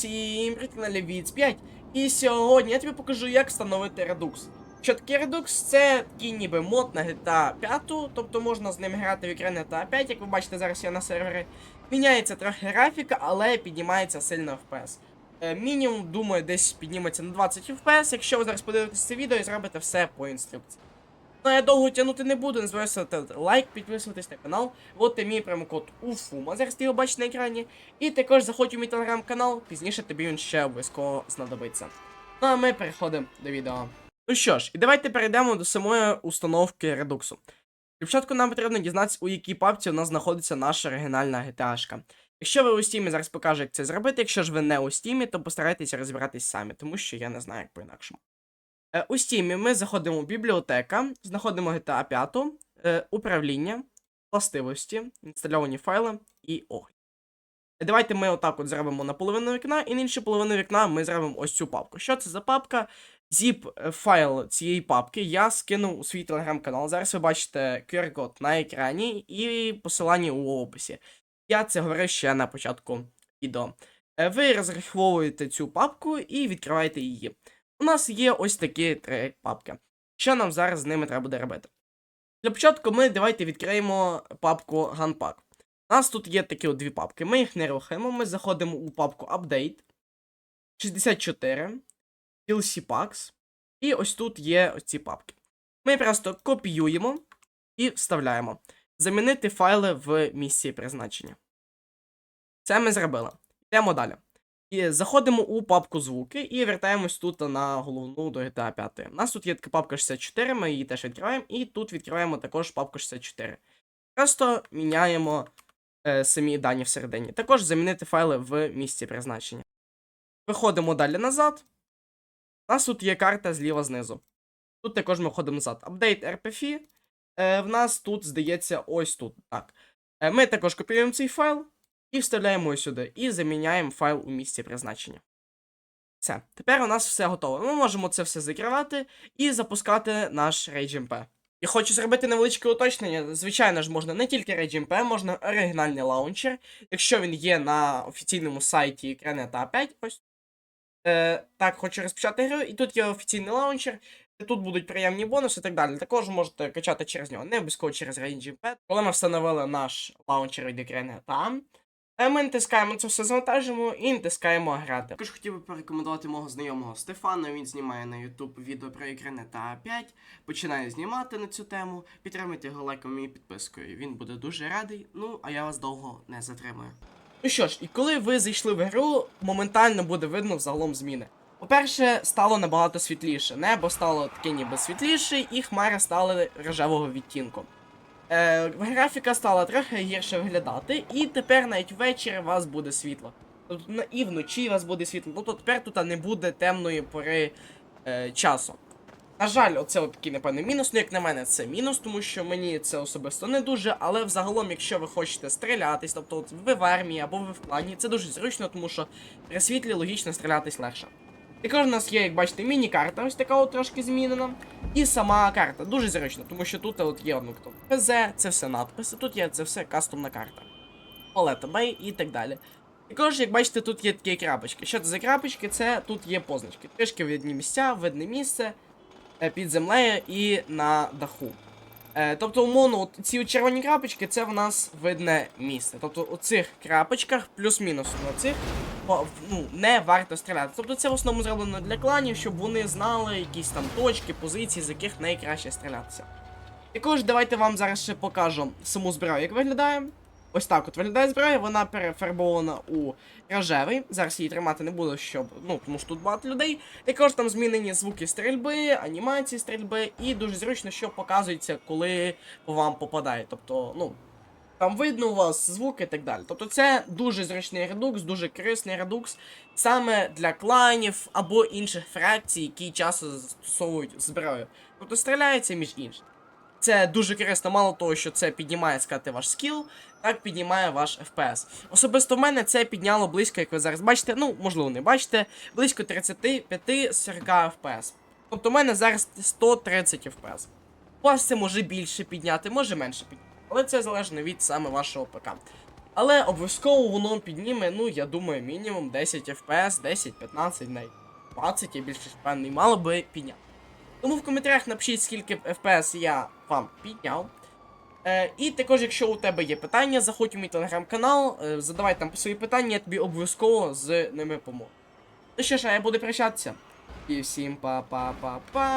Всім привіт, каналі Віц 5. І сьогодні я тобі покажу, як встановити Redux. Що таке Redux? Це такий ніби мод на GTA 5, тобто можна з ним грати в екрані GTA 5, як ви бачите, зараз я на сервері. Міняється трохи графіка, але піднімається сильно FPS. Е, мінімум, думаю, десь підніметься на 20 FPS, якщо ви зараз подивитесь це відео і зробите все по інструкції. Ну, я довго тягнути не буду, не ставити лайк, підписуватись на канал. От і мій промокод УФУМА, зараз ти його бачиш на екрані. І також заходь у мій телеграм-канал, пізніше тобі він ще обов'язково знадобиться. Ну а ми переходимо до відео. Ну що ж, і давайте перейдемо до самої установки редуксу. Для початку нам потрібно дізнатися, у якій папці у нас знаходиться наша оригінальна GTA-шка. Якщо ви у Steam, зараз покажу, як це зробити. Якщо ж ви не у Steam, то постарайтеся розібратись самі, тому що я не знаю, як по-інакшому. Е, У Steam ми заходимо в бібліотека, знаходимо GTA 5, е, управління, властивості, інстальовані файли і огляд. Давайте ми отак от зробимо на половину вікна, і на іншу половину вікна ми зробимо ось цю папку. Що це за папка? Zip е, файл цієї папки я скинув у свій телеграм-канал. Зараз ви бачите QR-код на екрані і посилання у описі. Я це говорив ще на початку відео. Ви розраховуєте цю папку і відкриваєте її. У нас є ось такі три папки. Що нам зараз з ними треба буде робити? Для початку ми давайте відкриємо папку Gunpack. У нас тут є такі от дві папки. Ми їх не рухаємо. Ми заходимо у папку Update 64, DLC Packs. І ось тут є ось ці папки. Ми просто копіюємо і вставляємо. Замінити файли в місці призначення. Це ми зробили. Йдемо далі. І заходимо у папку звуки і вертаємось тут на головну до GTA 5. У нас тут є така папка 64, ми її теж відкриваємо, і тут відкриваємо також папку 64. Просто міняємо е, самі дані всередині. Також замінити файли в місці призначення. Виходимо далі назад. У нас тут є карта зліва знизу. Тут також ми виходимо назад. Апдейт RPFI. Е, в нас тут, здається, ось тут. Так. Е, ми також копіюємо цей файл. І вставляємо сюди, і заміняємо файл у місці призначення. Все, тепер у нас все готово. Ми можемо це все закривати і запускати наш RageMP. Я хочу зробити невеличке уточнення. Звичайно ж, можна не тільки RageMP, можна оригінальний лаунчер, якщо він є на офіційному сайті Кранета 5. Ось. Е, так, хочу розпочати гру, і тут є офіційний лаунчер. і Тут будуть приємні бонуси і так далі. Також можете качати через нього, не обов'язково через RageMP. Коли ми встановили наш лаунчер від Кранета, Ми натискаємо це все завантажимо і натискаємо грати. Також хотів би порекомендувати мого знайомого Стефана. Він знімає на YouTube відео про екрани та 5. Починає знімати на цю тему. Підтримуйте його лайком і підпискою. Він буде дуже радий. Ну, а я вас довго не затримую. Ну що ж, і коли ви зайшли в гру, моментально буде видно взагалом зміни. По-перше, стало набагато світліше. Небо стало таке ніби світліше, і хмари стали рожевого відтінку. Е, графіка стала трохи гірше виглядати, і тепер навіть ввечері у вас буде світло. Тобто і вночі у вас буде світло. Тобто тепер тут не буде темної пори е, часу. На жаль, оце такий, напевно, мінус. Ну, як на мене, це мінус, тому що мені це особисто не дуже. Але взагалом, якщо ви хочете стрілятись, тобто от ви в армії або ви в клані, це дуже зручно, тому що при світлі логічно стрілятись легше. Також у нас є, як бачите, міні-карта, ось така от трошки змінена. І сама карта дуже зручно, тому що тут от є ну, хто, ПЗ, це все надписи, тут є це все кастомна карта. Палета Бей і так далі. Також, як бачите, тут є такі крапочки. Що це за крапочки? Це тут є позначки. Трішки видні місця, видне місце е, під землею і на даху. Е, тобто, умовно, ці червоні крапочки це в нас видне місце. Тобто у цих крапочках, плюс-мінус на цих, ну, не варто стріляти. Тобто це в основному зроблено для кланів, щоб вони знали якісь там точки, позиції, з яких найкраще стрілятися. Також давайте вам зараз ще покажу саму зброю, як виглядає. Ось так от виглядає зброя, вона перефарбована у рожевий. Зараз її тримати не буду, щоб. Ну, тому що тут багато людей. Також там змінені звуки стрільби, анімації стрільби, і дуже зручно, що показується, коли вам попадає. Тобто, ну. Там видно у вас звуки і так далі. Тобто це дуже зручний редукс, дуже корисний редукс саме для кланів або інших фракцій, які часто застосовують зброю. Тобто стріляється між іншим. Це дуже корисно, мало того, що це піднімає сказати ваш скіл, так піднімає ваш FPS. Особисто в мене це підняло близько, як ви зараз бачите, ну, можливо, не бачите, близько 35-40 FPS. Тобто в мене зараз 130 FPS. У вас це може більше підняти, може менше підняти. Але це залежно від саме вашого ПК. Але обов'язково воно підніме, ну, я думаю, мінімум 10 FPS, 10, 15, навіть 20, я більше впевнений, мало би підняти. Тому в коментарях напишіть, скільки FPS я вам підняв. Е, і також, якщо у тебе є питання, заходь у мій телеграм-канал, е, задавай там свої питання, я тобі обов'язково з ними поможу. Ну що ж, а я буду прощатися. І всім па-па-па-па.